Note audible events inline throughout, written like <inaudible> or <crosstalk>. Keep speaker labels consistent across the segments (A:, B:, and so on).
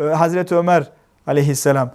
A: Ee, Hazreti Ömer aleyhisselam.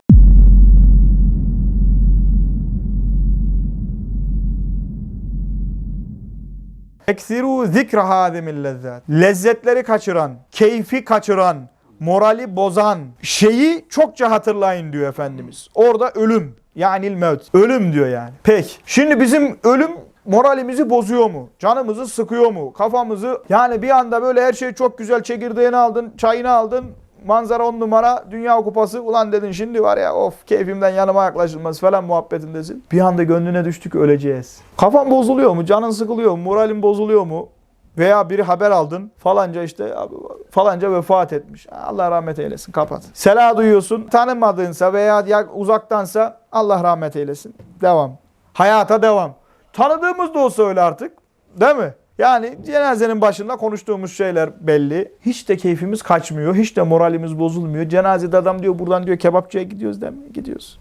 A: Eksiru zikra hadimil lezzet. Lezzetleri kaçıran, keyfi kaçıran, morali bozan şeyi çokça hatırlayın diyor Efendimiz. Orada ölüm. Yani mevt. Ölüm diyor yani. Peki. Şimdi bizim ölüm moralimizi bozuyor mu? Canımızı sıkıyor mu? Kafamızı yani bir anda böyle her şey çok güzel çekirdeğini aldın, çayını aldın. Manzara on numara, dünya kupası. Ulan dedin şimdi var ya of keyfimden yanıma yaklaşılmaz falan muhabbetindesin. Bir anda gönlüne düştük öleceğiz. Kafan bozuluyor mu? Canın sıkılıyor mu? Moralin bozuluyor mu? Veya biri haber aldın falanca işte falanca vefat etmiş. Allah rahmet eylesin kapat. Sela duyuyorsun tanımadığınsa veya ya uzaktansa Allah rahmet eylesin. Devam. Hayata devam. Tanıdığımız da olsa öyle artık. Değil mi? Yani cenazenin başında konuştuğumuz şeyler belli. Hiç de keyfimiz kaçmıyor. Hiç de moralimiz bozulmuyor. Cenazede adam diyor buradan diyor kebapçıya gidiyoruz değil mi? Gidiyoruz.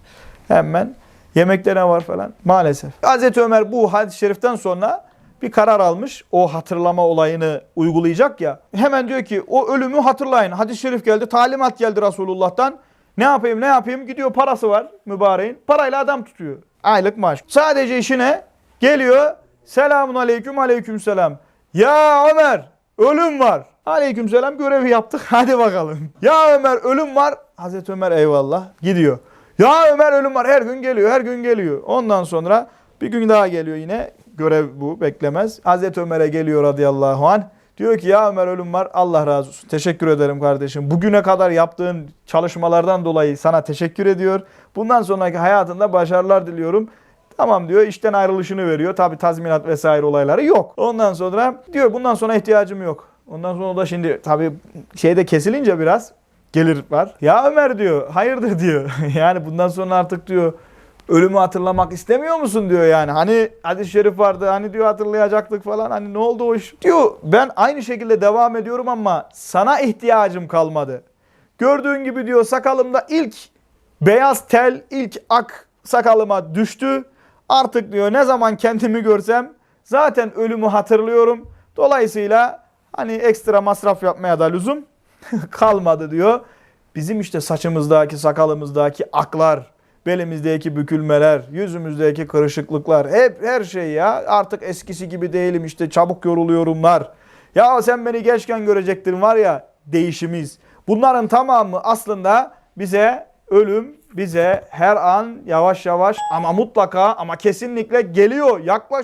A: Hemen yemekte ne var falan. Maalesef. Hazreti Ömer bu hadis-i şeriften sonra bir karar almış. O hatırlama olayını uygulayacak ya. Hemen diyor ki o ölümü hatırlayın. Hadis-i şerif geldi. Talimat geldi Resulullah'tan. Ne yapayım ne yapayım? Gidiyor parası var mübareğin. Parayla adam tutuyor. Aylık maaş. Sadece işine geliyor. Selamun aleyküm aleyküm selam. Ya Ömer ölüm var. Aleyküm selam görevi yaptık. <laughs> Hadi bakalım. Ya Ömer ölüm var. Hazreti Ömer eyvallah gidiyor. Ya Ömer ölüm var. Her gün geliyor. Her gün geliyor. Ondan sonra bir gün daha geliyor yine. Görev bu beklemez. Hazreti Ömer'e geliyor radıyallahu anh. Diyor ki ya Ömer ölüm var. Allah razı olsun. Teşekkür ederim kardeşim. Bugüne kadar yaptığın çalışmalardan dolayı sana teşekkür ediyor. Bundan sonraki hayatında başarılar diliyorum. Tamam diyor işten ayrılışını veriyor. Tabi tazminat vesaire olayları yok. Ondan sonra diyor bundan sonra ihtiyacım yok. Ondan sonra da şimdi tabi şeyde kesilince biraz gelir var. Ya Ömer diyor hayırdır diyor. <laughs> yani bundan sonra artık diyor ölümü hatırlamak istemiyor musun diyor yani. Hani hadis-i şerif vardı hani diyor hatırlayacaktık falan hani ne oldu o iş? Diyor ben aynı şekilde devam ediyorum ama sana ihtiyacım kalmadı. Gördüğün gibi diyor sakalımda ilk beyaz tel ilk ak sakalıma düştü. Artık diyor ne zaman kendimi görsem zaten ölümü hatırlıyorum. Dolayısıyla hani ekstra masraf yapmaya da lüzum <laughs> kalmadı diyor. Bizim işte saçımızdaki, sakalımızdaki aklar, belimizdeki bükülmeler, yüzümüzdeki kırışıklıklar, hep her şey ya. Artık eskisi gibi değilim işte çabuk yoruluyorumlar. Ya sen beni gençken görecektin var ya değişimiz. Bunların tamamı aslında bize ölüm bize her an yavaş yavaş ama mutlaka ama kesinlikle geliyor, yaklaşıyor.